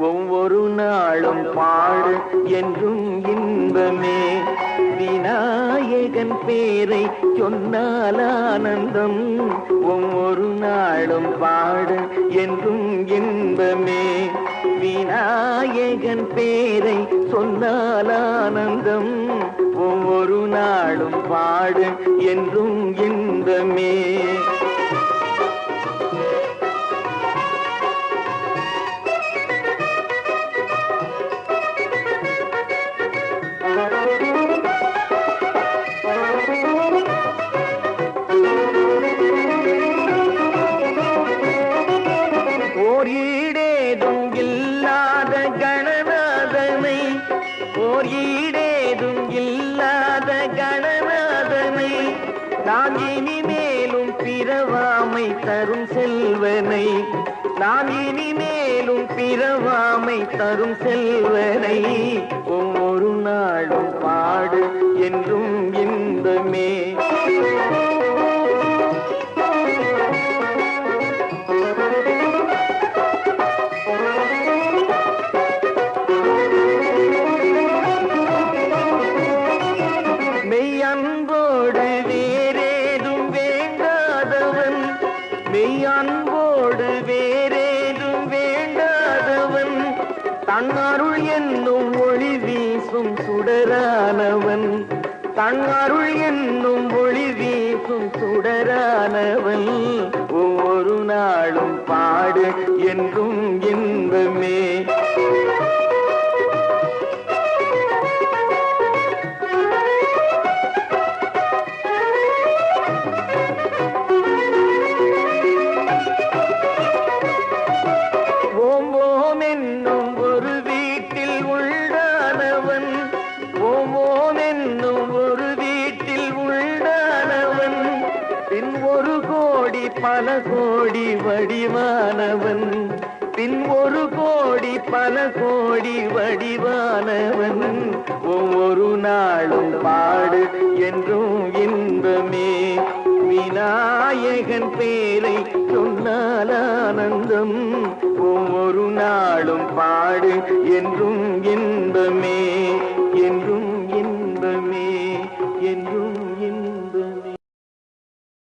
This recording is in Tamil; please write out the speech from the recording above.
ஒவ்வொரு நாளும் பாடு என்றும் இன்பமே. வினா விநாயகன் பேரை சொன்னால் ஆனந்தம். ஒவ்வொரு நாளும் பாடு என்றும் இன்பமே. விநாயகன் பேரை சொன்னால் ஆனந்தம். ஒவ்வொரு நாளும் பாடு என்றும் இன்பமே. கணநாதனை. ஓர் ஈடேதும் இல்லாத கணநாதனை. நாம் இனி மேலும் பிறவாமை தரும் செல்வனை. நாம் இனி மேலும் பிறவாமை தரும் செல்வனை. ஒவ்வொரு மெய்யன்போடு வேறேதும் வேண்டாதவன். மெய்யன்போடு வேறேதும் வேண்டாதவன். தன்னருள் என்னும் ஒளி வீசும் சுடரானவன். தன்னருள் என்னும் ஒளி வீசும் சுடரானவன். ஒவ்வொரு நாளும் பாடு என்றும் இன்பமே. பின் ஒரு கோடி பல கோடி வடிவானவன். பின் ஒரு கோடி பல கோடி வடிவானவன். ஒவ்வொரு நாளும் பாடு என்றும் இன்பமே. விநாயகன் பேரை சொன்னால் ஆனந்தம். ஒவ்வொரு நாளும் பாடு என்றும் இன்பமே.